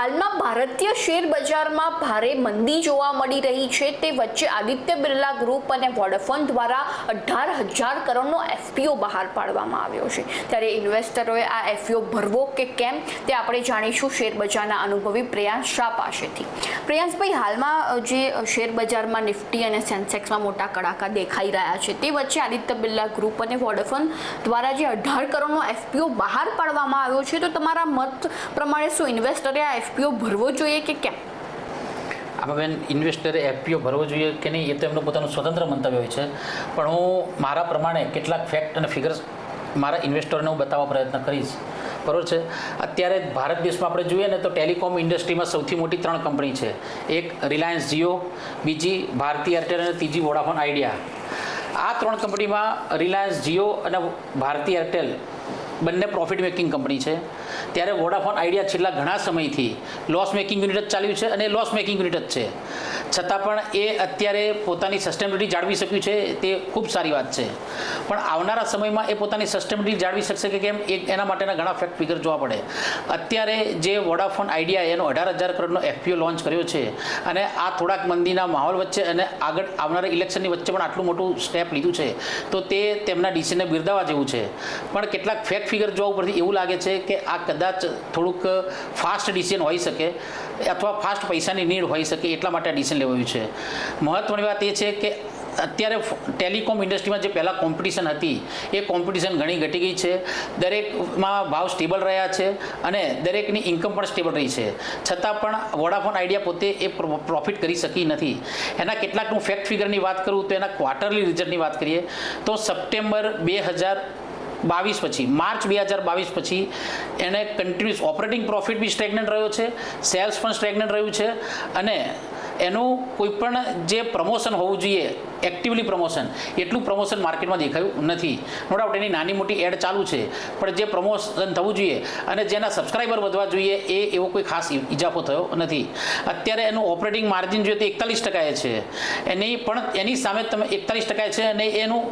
હાલમાં ભારતીય શેર બજારમાં ભારે મંદી જોવા મળી રહી છે. તે વચ્ચે આદિત્ય બિરલા ગ્રુપ અને વોડાફોન દ્વારા અઢાર હજાર કરોડનો એફપીઓ બહાર પાડવામાં આવ્યો છે. ત્યારે ઇન્વેસ્ટરોએ આ એફપીઓ ભરવો કે કેમ તે આપણે જાણીશું શેર બજારના અનુભવી પ્રિયાંશ શાહ પાસેથી. પ્રિયાંશભાઈ, હાલમાં જે શેર બજારમાં નિફ્ટી અને સેન્સેક્સમાં મોટા કડાકા દેખાઈ રહ્યા છે, તે વચ્ચે આદિત્ય બિરલા ગ્રુપ અને વોડાફોન દ્વારા જે અઢાર કરોડનો એફપીઓ બહાર પાડવામાં આવ્યો છે, તો તમારા મત પ્રમાણે શું ઇન્વેસ્ટરે આ એફપીઓ ભરવો જોઈએ કે કેમ? આમાં બેન ઇન્વેસ્ટરે એફપીઓ ભરવો જોઈએ કે નહીં, એ તો એમનું પોતાનું સ્વતંત્ર મંતવ્ય હોય છે. પણ હું મારા પ્રમાણે કેટલાક ફેક્ટ અને ફિગર્સ મારા ઇન્વેસ્ટરને હું બતાવવા પ્રયત્ન કરીશ. બરાબર છે? અત્યારે ભારત દેશમાં આપણે જોઈએ ને તો ટેલિકોમ ઇન્ડસ્ટ્રીમાં સૌથી મોટી ત્રણ કંપની છે. એક રિલાયન્સ જીઓ, બીજી ભારતી એરટેલ અને ત્રીજી વોડાફોન આઈડિયા. આ ત્રણ કંપનીમાં રિલાયન્સ જીઓ અને ભારતી એરટેલ બંને પ્રોફિટ મેકિંગ કંપની છે. ત્યારે વોડાફોન આઈડિયા છેલ્લા ઘણા સમયથી લોસ મેકિંગ યુનિટ જ ચાલ્યું છે અને લોસ મેકિંગ યુનિટ જ છે. છતાં પણ એ અત્યારે પોતાની સસ્ટેનેબિલિટી જાળવી શક્યું છે, તે ખૂબ સારી વાત છે. પણ આવનારા સમયમાં એ પોતાની સસ્ટેનેબિલિટી જાળવી શકશે કે કેમ, એ એના માટેના ઘણા ફેક્ટ ફિગર જોવા પડે. અત્યારે જે વોડાફોન આઈડિયા એનો અઢાર હજાર કરોડનો એફપીઓ લોન્ચ કર્યો છે અને આ થોડાક મંદીના માહોલ વચ્ચે અને આગળ આવનારા ઇલેક્શનની વચ્ચે પણ આટલું મોટું સ્ટેપ લીધું છે, તો તે તેમના ડીસીને બિરદાવવા જેવું છે. પણ કેટલાક ફેક ફિગર જોવા ઉપરથી એવું લાગે છે કે આ કદાચ થોડુંક ફાસ્ટ ડિસિઝન હોઈ શકે, અથવા ફાસ્ટ પૈસાની નીડ હોઈ શકે એટલા માટે આ ડિસિઝન લેવાયું છે. મહત્ત્વની વાત એ છે કે અત્યારે ટેલિકોમ ઇન્ડસ્ટ્રીમાં જે પહેલાં કોમ્પિટિશન હતી, એ કોમ્પિટિશન ઘણી ઘટી ગઈ છે. દરેકમાં ભાવ સ્ટેબલ રહ્યા છે અને દરેકની ઇન્કમ પણ સ્ટેબલ રહી છે. છતાં પણ વોડાફોન આઈડિયા પોતે એ પ્રોફિટ કરી શકી નથી. એના કેટલાકનું ફેક્ટ ફિગરની વાત કરું તો એના ક્વાર્ટરલી રિઝલ્ટની વાત કરીએ, તો સપ્ટેમ્બર બે હજાર બાવીસ પછી, માર્ચ બે હજાર બાવીસ પછી એને continuous operating profit be stagnant રહ્યો છે સેલ્સ પણ સ્ટેગ્નન્ટ રહ્યું છે અને એનું કોઈ પણ જે પ્રમોશન હોવું જોઈએ એક્ટિવલી પ્રમોશન એટલું પ્રમોશન માર્કેટમાં દેખાયું નથી. નો ડાઉટ એની નાની મોટી એડ ચાલુ છે, પણ જે પ્રમોશન થવું જોઈએ અને જેના સબસ્ક્રાઈબર વધવા જોઈએ એ એવો કોઈ ખાસ ઇજાફો થયો નથી. અત્યારે એનું ઓપરેટિંગ માર્જિન જોઈએ તો એકતાલીસ ટકાએ છે. એની પણ, એની સામે તમે એકતાલીસ ટકાએ છે અને એનું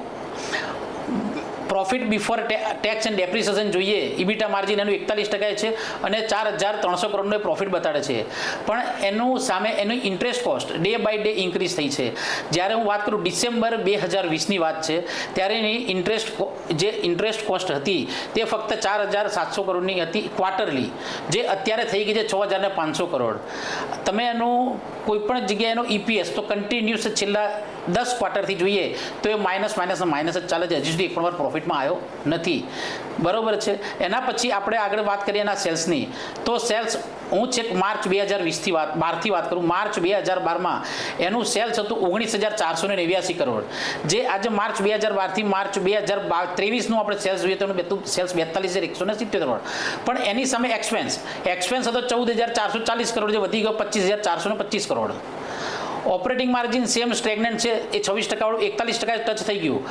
profit before tax and depreciation જોઈએ. ઇબીટા માર્જિન એનું એકતાલીસ ટકા છે અને ચાર હજાર ત્રણસો કરોડનો પ્રોફિટ બતાડે છે. પણ એનું સામે એનું interest cost day by day increase થઈ છે. જ્યારે હું વાત કરું ડિસેમ્બર બે હજાર વીસની વાત છે, ત્યારે એની ઇન્ટરેસ્ટ જે ઇન્ટરેસ્ટ કોસ્ટ હતી, તે ફક્ત ચાર હજાર સાતસો કરોડની હતી ક્વાર્ટરલી જે અત્યારે થઈ ગઈ છે છ હજાર પાંચસો કરોડ. તમે એનું કોઈ પણ જગ્યાએનો ઈપીએસ તો કન્ટિન્યુઅસ છેલ્લા દસ ક્વાર્ટરથી જોઈએ, તો એ માઇનસ માઇનસ માઇનસ જ ચાલે છે. હજી સુધી એક પણ વાર પ્રોફિટમાં આવ્યો નથી. બરોબર છે? એના પછી આપણે આગળ વાત કરીએ એના સેલ્સની. તો સેલ્સ, હું છેક માર્ચ બે હજાર વીસથી વાત, બારથી વાત કરું. માર્ચ બે હજાર બારમાં એનું સેલ્સ હતું ઓગણીસ હજાર ચારસો ને નેવ્યાસી કરોડ. જે આજે માર્ચ બે હજાર બારથી માર્ચ બે હજાર બાર, ત્રેવીસનું આપણે સેલ્સ જોઈએ તો સેલ્સ બેતાલીસ હજાર એકસો ને સિત્તેર કરોડ. પણ એની સામે એક્સપેન્સ. એક્સપેન્સ હતો ચૌદ હજાર ચારસો ચાલીસ કરોડ, જે વધી ગયો પચીસ હજાર ચારસો ને પચીસ crore. Operating margin same stagnant છે, એ છવ્વીસ ટકાવાળું એકતાલીસ ટકા ટચ થઈ ગયું.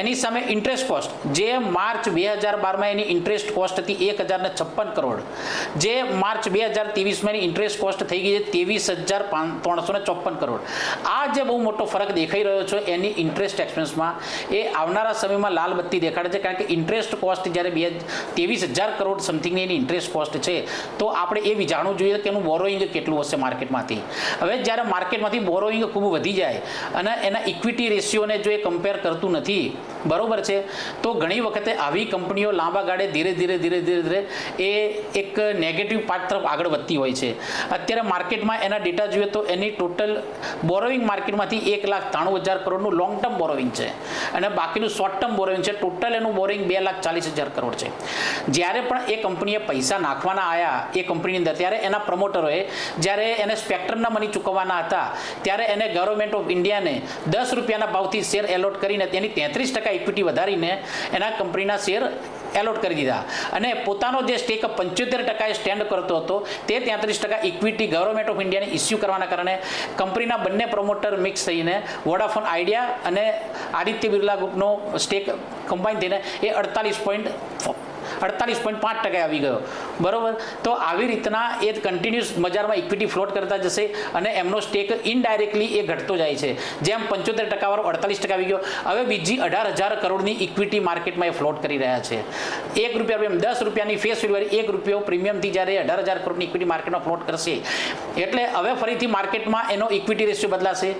એની સામે ઇન્ટરેસ્ટ કોસ્ટ જે માર્ચ બે હજાર બારમાં એની ઇન્ટરેસ્ટ કોસ્ટ હતી એક હજાર ને છપ્પન કરોડ. જે માર્ચ બે હજાર ત્રેવીસમાં એની ઇન્ટરેસ્ટ કોસ્ટ થઈ ગઈ છે ત્રેવીસ હજાર ત્રણસો ને ચોપન કરોડ. આ જે બહુ મોટો ફરક દેખાઈ રહ્યો છે એની ઇન્ટરેસ્ટ એક્સપેન્સમાં એ આવનારા સમયમાં લાલ બત્તી દેખાડે છે કારણ કે ઇન્ટરેસ્ટ કોસ્ટ જ્યારે બે ત્રેવીસ હજાર કરોડ સમથિંગની એની ઇન્ટરેસ્ટ કોસ્ટ છે, તો આપણે એ વિજાણવું જોઈએ કે એનું બોરોઈંગ કેટલું હશે માર્કેટમાંથી હવે જ્યારે માર્કેટમાંથી બોરોઈંગ ખૂબ વધી જાય અને એના ઇક્વિટી રેશિયોને જો એ કમ્પેર કરતું નથી, બરોબર છે? તો ઘણી વખતે આવી કંપનીઓ લાંબા ગાળે ધીરે ધીરે ધીરે ધીરે ધીરે એ એક નેગેટિવ પાર્ટ તરફ આગળ વધતી હોય છે. અત્યારે માર્કેટમાં એના ડેટા જોઈએ તો એની ટોટલ બોરોઈંગ માર્કેટમાંથી એક લાખ ત્રાણું હજાર કરોડનું લોંગ ટર્મ બોરોઈંગ છે. અને બાકીનું શોર્ટ ટર્મ બોરોઈંગ છે. ટોટલ એનું બોરોઈંગ બે લાખ ચાલીસ હજાર કરોડ છે. જ્યારે પણ એ કંપનીએ પૈસા નાખવાના આવ્યા એ કંપનીની અંદર, ત્યારે એના પ્રમોટરોએ જ્યારે એને સ્પેક્ટ્રમના મની ચૂકવવાના હતા ત્યારે એને ગવર્મેન્ટ ઓફ ઇન્ડિયાને દસ રૂપિયાના ભાવથી શેર એલોટ કરીને તેની તેત્રીસ ટકા ઇક્વિટી વધારીને એના કંપનીના શેર એલોટ કરી દીધા. અને પોતાનો જે સ્ટેક પંચોતેર ટકાએ સ્ટેન્ડ કરતો હતો, તે તેત્રીસ ટકા ઇક્વિટી ગવર્મેન્ટ ઓફ ઇન્ડિયાને ઇસ્યુ કરવાના કારણે કંપનીના બંને પ્રમોટર મિક્સ થઈને વોડાફોન આઈડિયા અને આદિત્ય બિરલા ગ્રુપનો સ્ટેક કમ્બાઈન થઈને એ અડતાલીસ પોઈન્ટ અડતાલીસ પોઈન્ટ પાંચ ટકા આવી ગયો. બરોબર? તો આવી રીતના એ કન્ટિન્યુઅસ બજારમાં ઇક્વિટી ફ્લોટ કરતા જશે અને એમનો સ્ટેક ઇનડાયરેક્ટલી એ ઘટતો જાય છે. જેમ પંચોતેર ટકાવાળો અડતાલીસ ટકા આવી ગયો. હવે બીજી અઢાર હજાર કરોડની ઇક્વિટી માર્કેટમાં એ ફ્લોટ કરી રહ્યા છે. એક રૂપિયા પ્રીમિયમ દસ રૂપિયાની ફેસ વેલ્યુ એક રૂપિયો પ્રીમિયમથી જ્યારે અઢાર હજાર કરોડની ઇક્વિટી માર્કેટમાં ફ્લોટ કરશે. એટલે હવે ફરીથી માર્કેટમાં એનો ઇક્વિટી રેશિયો બદલાશે.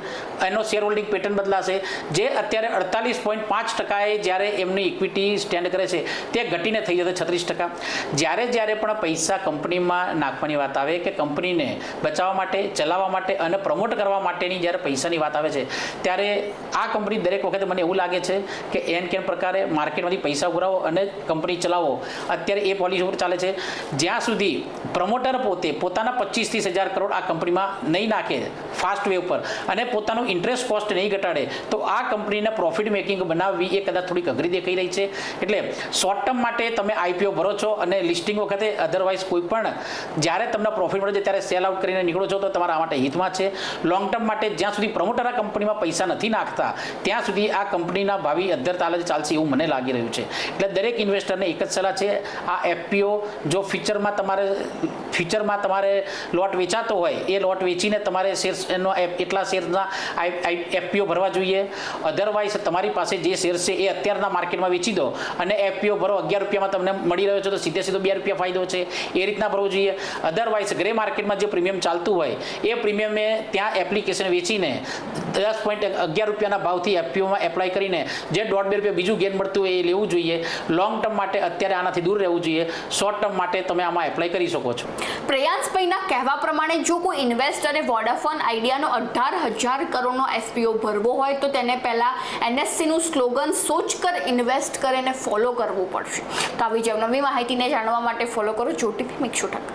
એનો શેર હોલ્ડિંગ પેટર્ન બદલાશે. જે અત્યારે અડતાલીસ પોઈન્ટ પાંચ ટકાએ જ્યારે એમની ઇક્વિટી સ્ટેન્ડ કરે છે, તે ઘટીને થઈ જશે છત્રીસ ટકા. જ્યારે જ્યારે પણ પૈસા કંપનીમાં નાખવાની વાત આવે કે કંપનીને બચાવવા માટે, ચલાવવા માટે અને પ્રમોટ કરવા માટેની જ્યારે પૈસાની વાત આવે છે, ત્યારે આ કંપની દરેક વખતે મને એવું લાગે છે કે એન કેન પ્રકારે માર્કેટમાંથી પૈસા ઉઘરાવો અને કંપની ચલાવો. અત્યારે એ પોલિસી ઉપર ચાલે છે, જ્યાં સુધી પ્રમોટર પોતે પોતાના પચીસ ત્રીસ હજાર કરોડ આ કંપનીમાં નહીં નાખે ફાસ્ટ વે ઉપર અને પોતાનું ઇન્ટરેસ્ટ કોસ્ટ નહીં ઘટાડે, તો આ કંપનીને પ્રોફિટ મેકિંગ બનાવવી એ કદાચ થોડીક અઘરી દેખાઈ રહી છે. એટલે શોર્ટ ટર્મ માટે તમે આઈપીઓ ભરો છો અને લિસ્ટિંગ વખતે અધરવાઇઝ કોઈ પણ જ્યારે તમને પ્રોફિટ મળે છે ત્યારે સેલ આઉટ કરીને નીકળો છો તો તમારા માટે હિતમાં છે. લોંગ ટર્મ માટે જ્યાં સુધી પ્રમોટર આ કંપનીમાં પૈસા નથી નાખતા, ત્યાં સુધી આ કંપનીના ભાવિ અધર તાલે ચાલશે એવું મને લાગી રહ્યું છે. એટલે દરેક ઇન્વેસ્ટરને એક જ સલાહ છે, આ એફપીઓ જો ફ્યુચરમાં તમારે ફ્યુચરમાં તમારે લોટ વેચાતો હોય, એ લોટ વેચીને તમારે શેર્સ એનો એપ- એટલા શેર્સના એફપીઓ ભરવા જોઈએ. અધરવાઇઝ તમારી પાસે જે શેર છે એ અત્યારના માર્કેટમાં વેચી દો અને એફપીઓ ભરો. અગિયાર રૂપિયામાં તમને મળી રહ્યો છે તો સીધે સીધો બે રૂપિયા ફાયદો છે, એ રીતના ભરવું જોઈએ. અધરવાઇઝ ગ્રે માર્કેટમાં જે પ્રીમિયમ ચાલતું હોય, એ પ્રીમિયમે ત્યાં એપ્લિકેશન વેચીને દસ પોઈન્ટ અગિયાર રૂપિયાના ભાવથી એફપીઓમાં એપ્લાય કરીને જે દોઢ બે રૂપિયા બીજું ગેન મળતું હોય એ લેવું જોઈએ. લોંગ ટર્મ માટે અત્યારે આનાથી દૂર રહેવું જોઈએ. શોર્ટ ટર્મ માટે તમે આમાં એપ્લાય કરી શકો છો. પ્રયાસભાઈના કહેવા પ્રમાણે જો કોઈ ઇન્વેસ્ટરે વોડાફોન આઈડિયાનો અઢાર હજાર કરોડનો એસપીઓ ભરવો હોય, તો તેને પહેલા એનએસસીનું સ્લોગન સોચ કર ઇન્વેસ્ટ કરીને ફોલો કરવું પડશે. તો આવી જ નવી માહિતીને જાણવા માટે ફોલો ফলো করো জোর টিভি একশো টাকা।